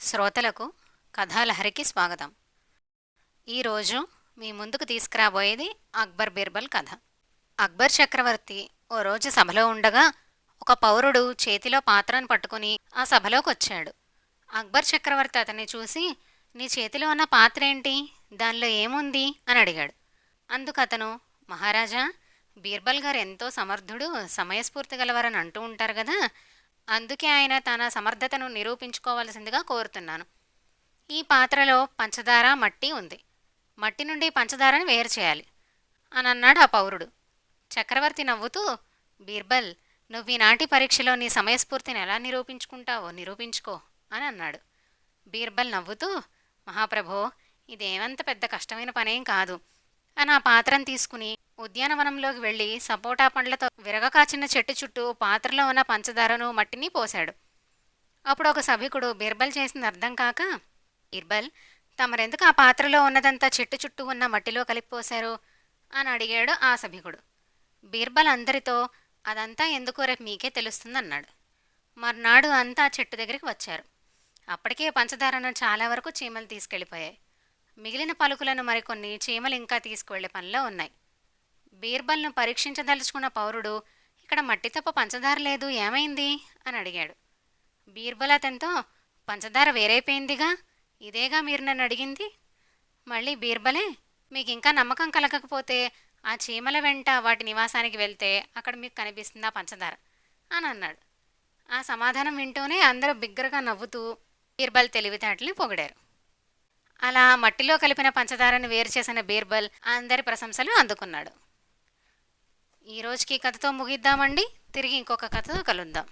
శ్రోతలకు కథాలహరికి స్వాగతం. ఈరోజు మీ ముందుకు తీసుకురాబోయేది అక్బర్ బీర్బల్ కథ. అక్బర్ చక్రవర్తి ఓ రోజు సభలో ఉండగా ఒక పౌరుడు చేతిలో పాత్రను పట్టుకుని ఆ సభలోకి వచ్చాడు అక్బర్ చక్రవర్తి అతన్ని చూసి నీ చేతిలో ఉన్న పాత్ర ఏంటి? దానిలో ఏముంది? అని అడిగాడు. అందుకు అతను మహారాజా బీర్బల్ గారు ఎంతో సమర్థుడు సమయస్ఫూర్తి గలవారని అంటూ ఉంటారు కదా అందుకే ఆయన తన సమర్థతను నిరూపించుకోవాల్సిందిగా కోరుతున్నాను. ఈ పాత్రలో పంచదార మట్టి ఉంది. మట్టి నుండి పంచదారను వేరు చేయాలి. అని అన్నాడు ఆ పౌరుడు. చక్రవర్తి నవ్వుతూ బీర్బల్ నువ్వు ఈనాటి పరీక్షలో నీ సమయస్ఫూర్తిని ఎలా నిరూపించుకుంటావో నిరూపించుకో అని అన్నాడు. బీర్బల్ నవ్వుతూ మహాప్రభో ఇదేమంత పెద్ద కష్టమైన పనేం కాదు. అని ఆ పాత్రను తీసుకుని ఉద్యానవనంలోకి వెళ్ళి సపోటా పండ్లతో విరగకాచిన చెట్టు చుట్టూ పాత్రలో ఉన్న పంచదారను మట్టిని పోశాడు. అప్పుడు ఒక సభికుడు బీర్బల్ చేసింది అర్థం కాక బీర్బల్ తమరెందుకు ఆ పాత్రలో ఉన్నదంతా చెట్టు చుట్టూ ఉన్న మట్టిలో కలిపిపోశారు? అని అడిగాడు ఆ సభికుడు. బీర్బల్ అందరితో అదంతా ఎందుకో రేపు మీకే తెలుస్తుందన్నాడు. మర్నాడు అంతా చెట్టు దగ్గరికి వచ్చారు. అప్పటికే పంచదారను చాలా వరకు చీమలు తీసుకెళ్ళిపోయాయి. మిగిలిన పలుకులను మరికొన్ని చీమలు ఇంకా తీసుకువెళ్ళే పనిలో ఉన్నాయి. బీర్బల్ను పరీక్షించదలుచుకున్న పౌరుడు ఇక్కడ మట్టి తప్ప పంచదార లేదు ఏమైంది? అని అడిగాడు. బీర్బల్ అతనితో పంచదార వేరైపోయిందిగా ఇదేగా మీరు నన్ను అడిగింది? మళ్ళీ బీర్బలే మీకు ఇంకా నమ్మకం కలగకపోతే ఆ చీమల వెంట వాటి నివాసానికి వెళ్తే అక్కడ మీకు కనిపిస్తుంది ఆ పంచదార అని అన్నాడు. ఆ సమాధానం వింటూనే అందరూ బిగ్గరగా నవ్వుతూ బీర్బల్ తెలివితేటల్ని పొగిడారు. అలా మట్టిలో కలిపిన పంచదారను వేరు చేసిన బీర్బల్ అందరి ప్రశంసలు అందుకున్నాడు. ఈ రోజుకి కథతో ముగిద్దామండి. తిరిగి ఇంకొక కథతో కలుద్దాం.